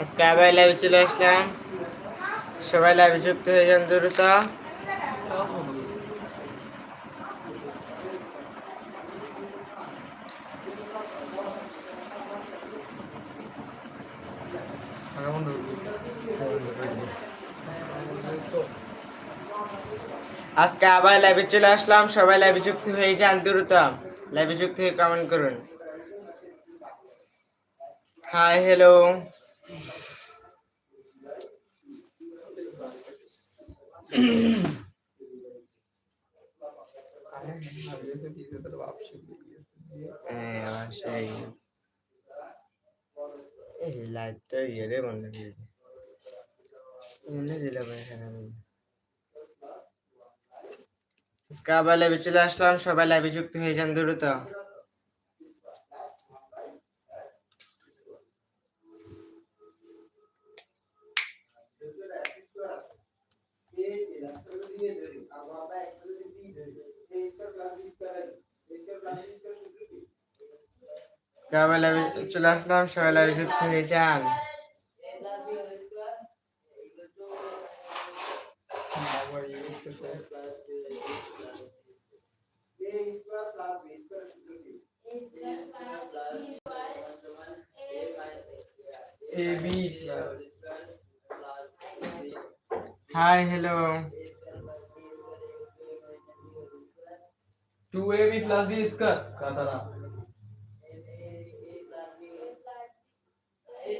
আজকে আবার লাইভে চলে আসলাম। সবাই লাইভে যুক্ত হয়ে যান দ্রুত। আজকে আবার লাইভে চলে আসলাম। সবাই লাইভে যুক্ত হয়ে যান দ্রুত। লাইভে যুক্ত হয়ে কমেন্ট করুন। হাই হ্যালো হ্যাঁ লাইটটা ইয়ে রে দে এনে দিলাম এখানে আজকে আবার লাইভে চলে আসলাম। সবাই লাইভে যুক্ত হয়ে যান দ্রুত। চলে আসলাম। সবাই লাইভে যুক্ত হয়ে যান।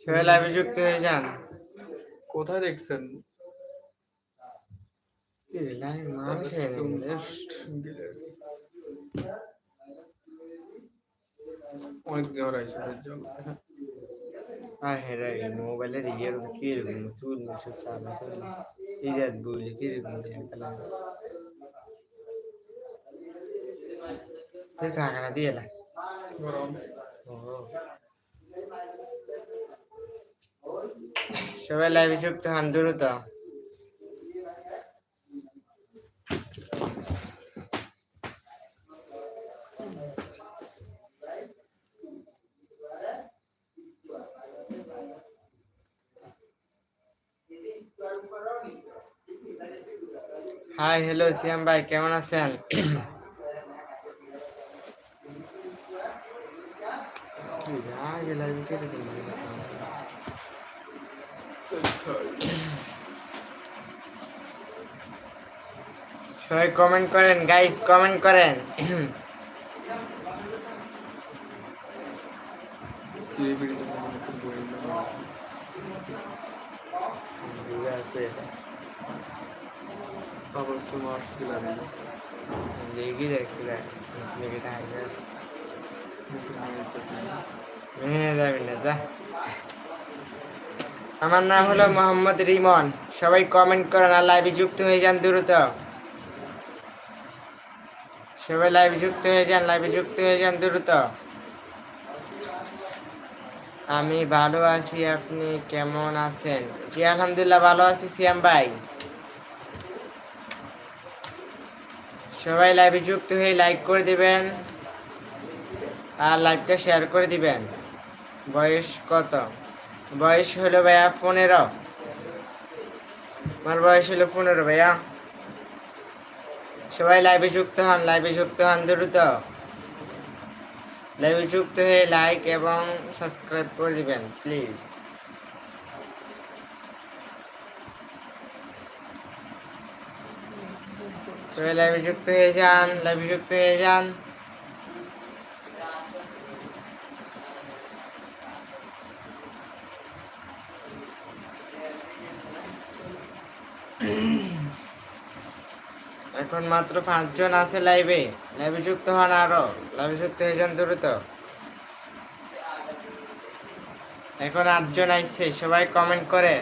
সবাই লাইভে যুক্ত হয়ে যান কোথায় দেখছেন। অনেক জ্বর জল এই মোবাইলের কি রকম চুল চালা করলে? এই বলি কি রকম দিয়ে সবাই লাইভে যুক্ত হন দ্রুত। হাই হ্যালো সিয়াম ভাই কেমন আছেন কি রে, আগে লাইভে কে রে তুমি? সবাই কমেন্ট করেন গাইস কমেন্ট করেন। আমার নাম হলো মোহাম্মদ রিমন। সবাই কমেন্ট করেন আর লাইভে যুক্ত হয়ে যান দ্রুত। সবাই লাইভে যুক্ত হয়ে যান লাইভে যুক্ত হয়ে যান দ্রুত। আমি ভালো আছি, আপনি কেমন আছেন? জি, আলহামদুলিল্লাহ, ভালো আছি, সিয়াম ভাই। সবাই লাইভে যুক্ত হয়ে লাইক করে দিবেন আর লাইভটা শেয়ার করে দিবেন। বয়স কত? বয়স হলো ভাইয়া পনেরো। আমার বয়স হলো পনেরো ভাইয়া। সবাই লাইভে যুক্ত হন লাইভে যুক্ত হন দ্রুত। লাইভে যুক্ত হয়ে লাইক এবং সাবস্ক্রাইব করে দিবেন প্লিজ সবাই লাইভে যুক্ত হয়ে যান লাইভে যুক্ত হয়ে যান। এখন মাত্র পাঁচজন আছে লাইভে লাইভে যুক্ত হন আরও। লাইভে যুক্ত হয়ে যান দ্রুত। এখন আটজন আইছে সবাই কমেন্ট করে।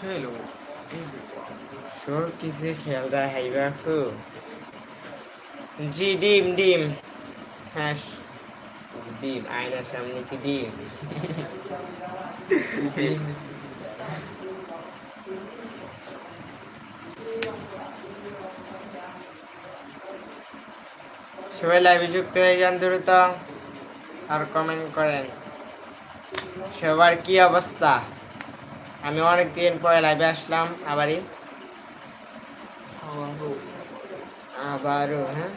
হ্যালো সব কিছু খেয়াল জি ডিম ডিম। হ্যাঁ ডিম আয়নার সামনে কি ডিম সবাই লাইভে যুক্ত হয়ে যান দ্রুত আর কমেন্ট করেন। সবার কি অবস্থা? আমি অনেক দিন পরে লাইভে আসলাম আবারই। আবারও হ্যাঁ?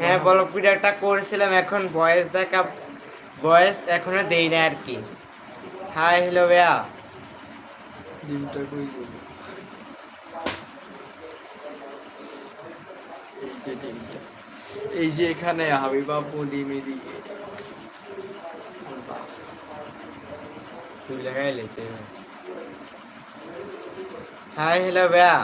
হ্যাঁ ব্লক ভিডিওটা করেছিলাম এখন ভয়েস দেখা ভয়েস এখনও দেই না আর কি। হাই হ্যালো ভাইয়া। ডিমটা কই গেল? এই যে ডিমটা এই যে এখানে হাবিবাবু ডিম এদিকে হাই হ্যালো ভাইয়া।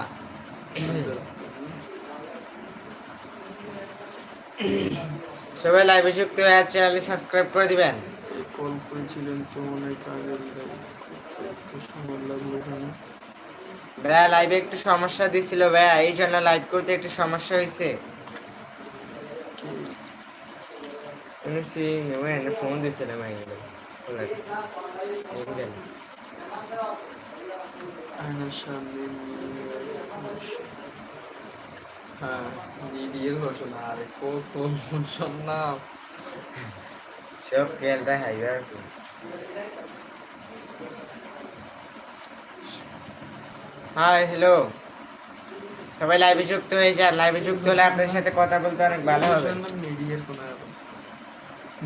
সবাই লাইভে যুক্ত হয়ে চ্যানেলটি সাবস্ক্রাইব করে দিবেন। কল করেছিলেন তো অনেক আগে একটু সময় লাগল এখানে। ভাইয়া লাইভে একটু সমস্যা দিছিল ভাইয়া এই জন্য লাইভ করতে একটু সমস্যা হয়েছে। ফোন আয়নার সামনে। হ্যাঁ ঘোষণা আরে কত ঘোষণা সব খেয়ালটা হাইবার হাই হ্যালো সবাই লাইভে যুক্ত হয়ে যান লাইভে যুক্ত হলে আপনার সাথে কথা বলতে অনেক ভালো হবে। নিডিয়ের কোন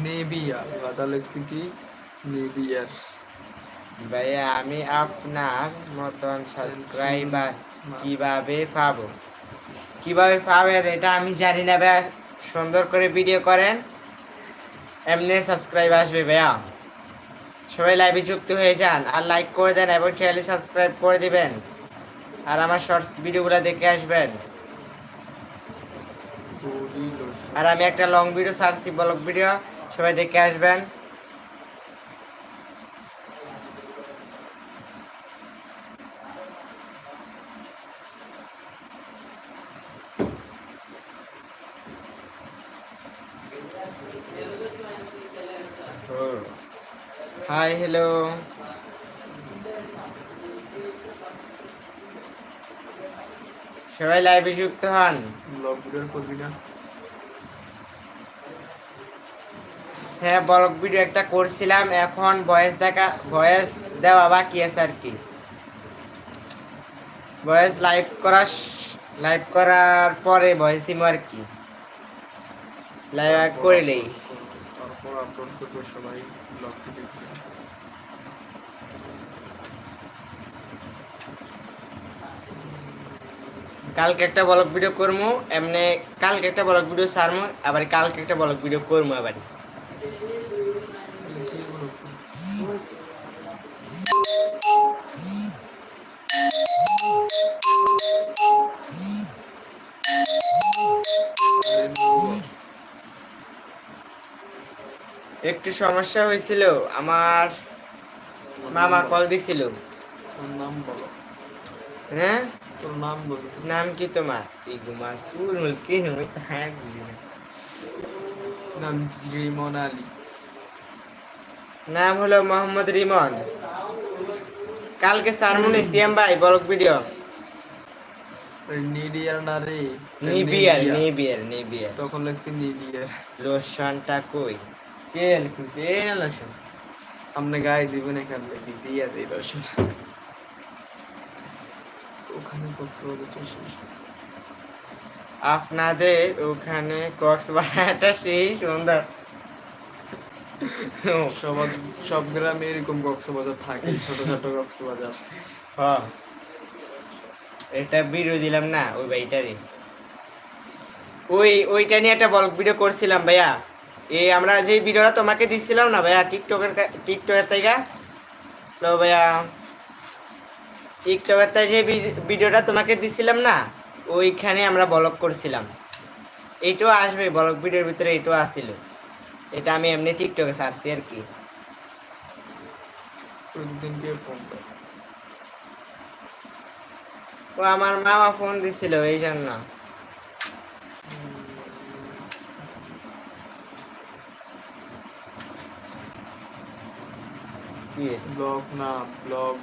নেবিয়া লেখছি কি ভাইয়া আমি আপনার মতন সাবস্ক্রাইবার কীভাবে পাবো? কীভাবে পাবেন এটা আমি জানি না ভাইয়া। সুন্দর করে ভিডিও করেন। এমনি সাবস্ক্রাইব আসবে ভাইয়া। সবাই লাইভে যুক্ত হয়ে যান আর লাইক করে দেন এবং চ্যানেল সাবস্ক্রাইব করে দিবেন। আর আমার শর্টস ভিডিওগুলো দেখে আসবেন। আর আমি একটা লং ভিডিও সারছি ব্লগ ভিডিও সবাই দেখে আসবেন হাই হ্যালো। সবাই লাইভে যুক্ত হন। ব্লগ ভিডিওর করবি না হ্যাঁ ব্লগ ভিডিও একটা করছিলাম এখন ভয়েস দেখা ভয়েস দেওয়া বাকি আছে আর কি। ভয়েস লাইভ করা লাইভ করার পরে ভয়েস দিব আর কি। লাইভ করিলেই তারপর আপলোড করব সবাই ব্লগ ভিডিও কালকে একটা ব্লগ ভিডিও করব এমনি কালকে একটা ব্লগ ভিডিও সারমু আবার কালকে একটা ব্লগ ভিডিও করব আবার। একটু সমস্যা হয়েছিল আমার মামা কল দিছিল। হ্যাঁ? তোর নাম বলো নাম কি তোমার? ইগু মাসুল মুলকি নুই হ্যাঁ বুঝি না। নাম রিমন আলী। নাম হলো মোহাম্মদ রিমন। কালকে সারমুনি সিএম ভাই ব্লগ ভিডিও। নিডিয়ার না রে? নিবিয়ার নিবিয়ার নিবিয়ার। তখন লেখছি নিডিয়ার লোশনটা কই? কে না লোশন আপনি গায়ে দিবেন এখান থেকে দিয়ে দিই দর্শন ওখানে কক্সবাজার স্টেশন আপনাদের ওখানে কক্সবাজারটা সেই সুন্দর। সব সব গ্রামে এরকম কক্সবাজার থাকে ছোট ছোট কক্সবাজার। হ এটা ভিডিও দিলাম না ওই ভাইটারে ওই ওইটা নিয়ে একটা ব্লগ ভিডিও করছিলাম ভাইয়া। এই আমরা যে ভিডিওটা তোমাকে দিছিলাম না ভাইয়া টিকটকের কা- টিকটকের থেকে। তো ভাইয়া। টিকটকের যে ভিডিওটা তোমাকে দিছিলাম না, ওইখানে আমরা ব্লগ করছিলাম। এইটাও আসবে ব্লগ ভিডিওর ভিতরে এইটাও আসছিল এটা আমি এমনি টিকটকে ছাড়ছি আর কি। ও আমার মামা ফোন দিছিল এই জন্য কি? রে? ব্লগ না ব্লগ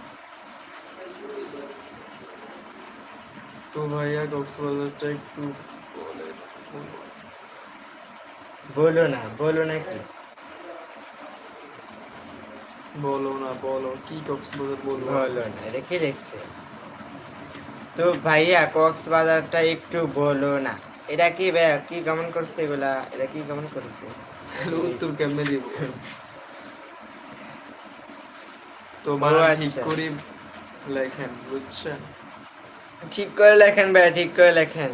তো ভাইয়া কক্সবাজারটা একটু বলে বলো। না বলো না কি? বলো না বলো। কি কক্সবাজার বলব? বলো না এটা কি লিখছে তো ভাইয়া কক্সবাজারটা একটু বলো না। এটা কি ভাইয়া কি কেমন করছে এগুলা? এটা কি কেমন করছে? উত্তর কেমনে দিব? তো মানে ঠিক আচ্ছা। করে লেখেন বুঝছেন? ঠিক করে লেখেন ভাইয়া ঠিক করে লেখেন।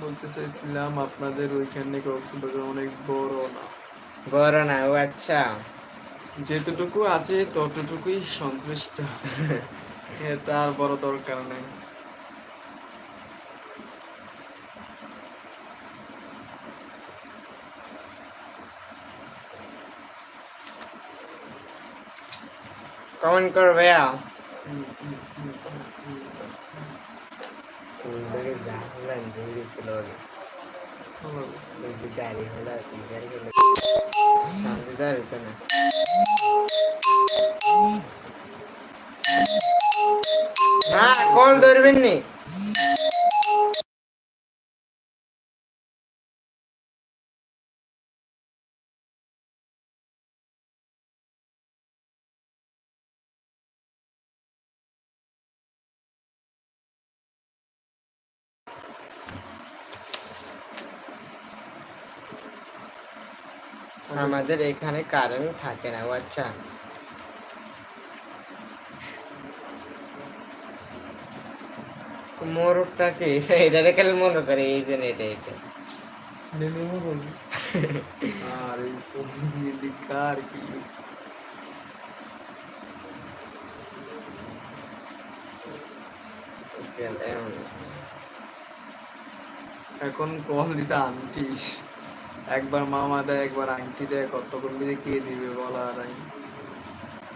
বলতে চাইছিলাম আপনাদের ওইখানে কক্সবাজার অনেক বড় না? বড় না ও আচ্ছা। যেতটুকু আছে ততটুকুই সন্তুষ্ট। এ তার বড় দরকার নেই। কমেন্ট কর ভাইয়া। ആ കോൾ തരുവെന്നേ আমাদের এখানে কারেন্ট থাকে না আচ্ছা মোরগটা কি? এটা খালি মনে করে এই যে এটা। এটা নেমে বলব। আর এই সব কার কি। এখন কল দিছে আন্টি একবার মামা দেয়, একবার আংটি দেয় কতক্ষণ বিধে কে দিবে বলা আর।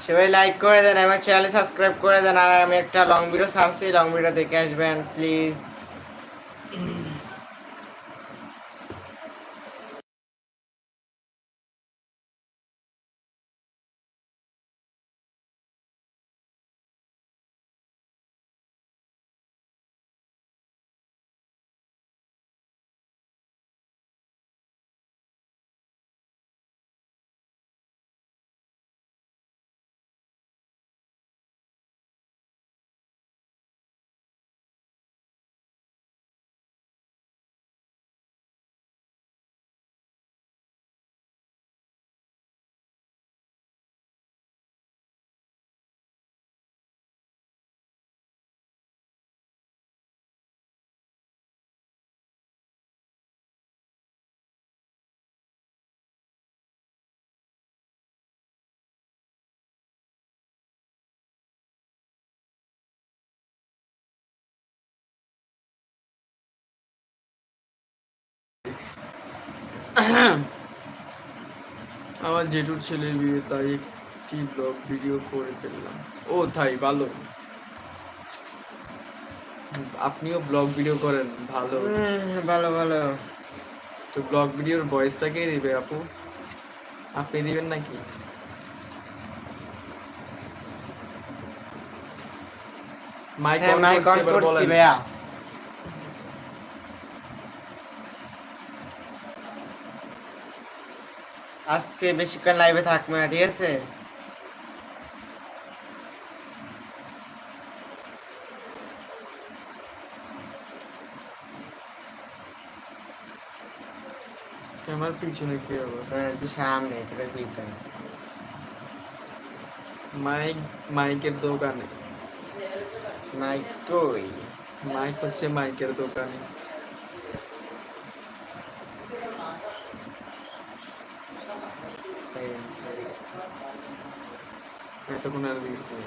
সবাই লাইক করে দেন এবং চ্যানেল সাবস্ক্রাইব করে দেন, আর আমি একটা লং ভিডিও ছাড়ছি লং ভিডিও দেখে আসবেন প্লিজ আমার জেঠুর ছেলের বিয়ে তাই একটি ব্লগ ভিডিও করে ফেললাম। ও তাই ভালো। আপনিও ব্লগ ভিডিও করেন ভালো। ভালো ভালো। তো ব্লগ ভিডিওর ভয়েসটা কে দিবে আপু? আপনি দিবেন নাকি? মাইক হ্যাঁ অন করছি ভাইয়া। আজকে বেশিক্ষণ লাইভে থাকবে না ঠিক আছে? ক্যামেরার পিছনে কি আবার হ্যাঁ, তুই সামনে তোর পিছনে। মাইক মাইকের দোকানে। মাইক কই? মাইক হচ্ছে মাইকের দোকানে। పెట్టుకుని అనిపిస్తుంది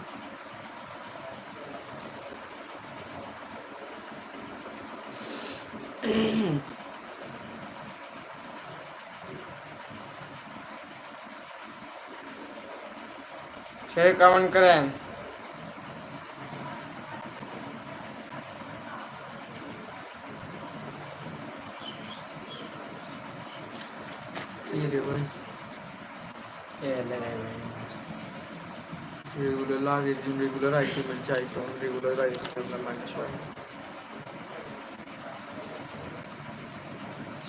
शेयर कमेंट करें রেগুলার লাগে যে রেগুলার আইটেমের চাইতো রেগুলার আইটেমের মাংস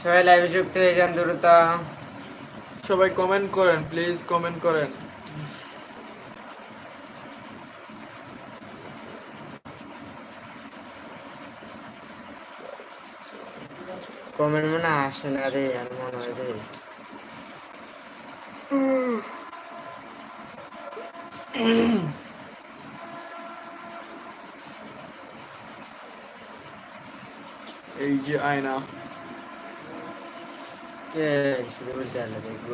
সবাই লাইভে যুক্ত হয়ে যান দ্রুত। সবাই কমেন্ট করেন প্লিজ কমেন্ট করেন। কমেন্ট মনে আসে না রে আর মনে হয় রে। এই যে আয়না। দেখব?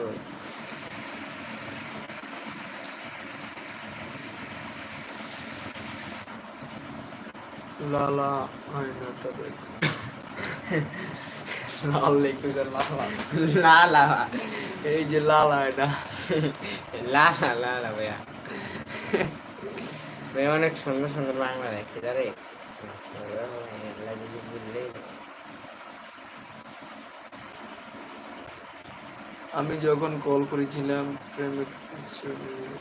লালা আয়নাটা দেখ। লাল লিখতেছে লালা। লা লা এই যে লাল আয়না। লা লা লা লা ভাইয়া ভাই অনেক সুন্দর সুন্দর বাংলা লেখে রে আমি যখন কল করেছিলাম প্রেমের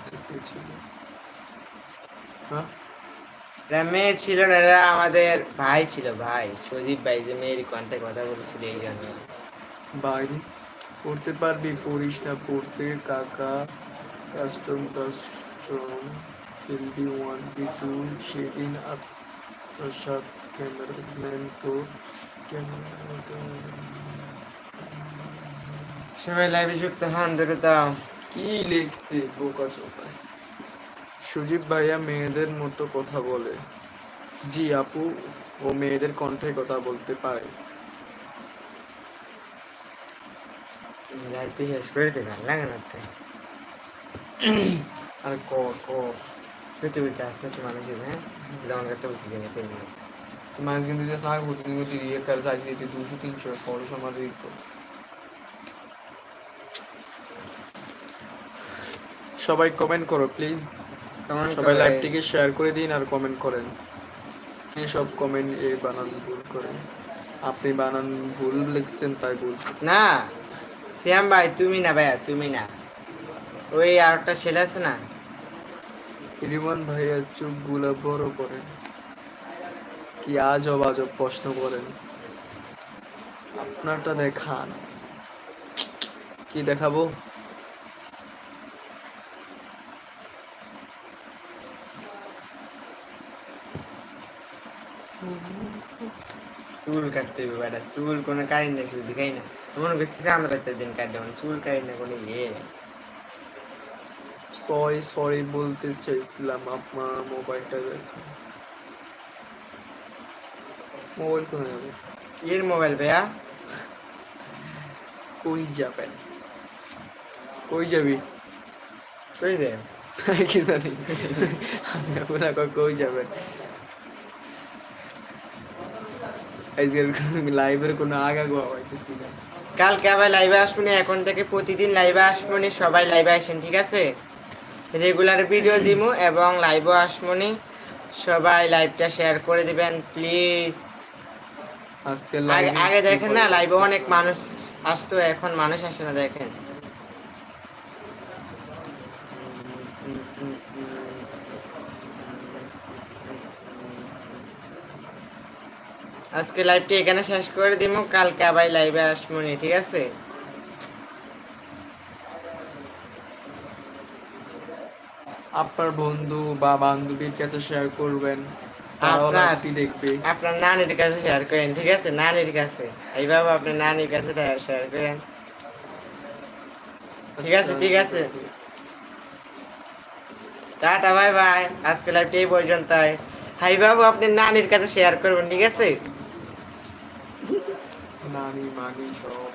দেখেছিল হ্যাঁ? এরা মেয়ে ছিল না এরা আমাদের ভাই ছিল ভাই। সজীব ভাই যে মেয়ের কন্ট্যাক্ট কথা বলছিল এই জন্য। বাইরে পড়তে পারবি? পড়িস না পড়তে। কাকা custom custom LB one B two সেদিন আত্মসাত ক্যামেরাম্যান তো সবাই লাইভে যুক্ত হন দ্রুত কি লিখছে বোকা চোখায় সুজিব ভাইয়া মেয়েদের মতো কথা বলে। জি আপু ও মেয়েদের কণ্ঠে কথা বলতে পারে। লাইভ শেষ করে দিতে ভালো লাগে না আর ক ক? পৃথিবীতে আস্তে আস্তে মানুষের হ্যাঁ? যেমন করতে বলছি যে তেমনি মানুষ কিন্তু হতো কিন্তু দিয়ে কাল সাইজ দুশো তিনশো ষোলোশো আমার দিত। সবাই কমেন্ট করো প্লিজ সবাই করে- লাইভটিকে শেয়ার করে দিন আর কমেন্ট করেন। সব কমেন্ট এ বানান ভুল করেন আপনি বানান ভুল লিখছেন তাই ভুল। না শ্যাম ভাই তুমি না ভাইয়া তুমি না। ওই আর একটা ছেলে আছে না? রিমান ভাইয়া চোখগুলা বড় করেন কি আজব আজব প্রশ্ন করেন। আপনারটা দেখান। কি দেখাবো? চুল কাটতে হবে বেটা চুল কোনো কারি না শুধু দেখাই না। মনে করছি আমরা একটা দিন কাটতে মানে চুল কারি না কোনো ইয়ে। নেই। সরি সরি বলতে চাইছিলাম আপনার মোবাইলটা মোবাইল কোথায় যাবে এর মোবাইল ভাইয়া? কই যাবেন? কই যাবি? কই দে কি জানি আমি আপনার কই যাবেন? আজকের লাইভের কোনো আগা গোয়া পাইতেছি না। কালকে আবার লাইভে আসব না এখন থেকে প্রতিদিন লাইভে আসব না সবাই লাইভে আসেন ঠিক আছে? রেগুলার ভিডিও দিমু এবং লাইভও আসব নি। সবাই লাইভটা শেয়ার করে দিবেন প্লিজ আজকে আগে দেখেন না? লাইভে অনেক মানুষ আসতো এখন মানুষ আসে না দেখেন। আজকে লাইভটি এখানে শেষ করে দিমু কালকে আবার লাইভে আসব নি ঠিক আছে? আপনার বন্ধু বা বান্ধবীর কাছে শেয়ার করবেন তারাও আপনার- লাইভটি দেখবে। আপনার নানির কাছে শেয়ার করেন ঠিক আছে? নানির কাছে। এইভাবে আপনার নানির কাছে শেয়ার করেন। ঠিক আছে, ঠিক আছে। টাটা বাই বাই। আজকে লাইভটি এই পর্যন্ত হাই বাবু আপনি নানির কাছে শেয়ার করবেন ঠিক আছে? নানি মানি সব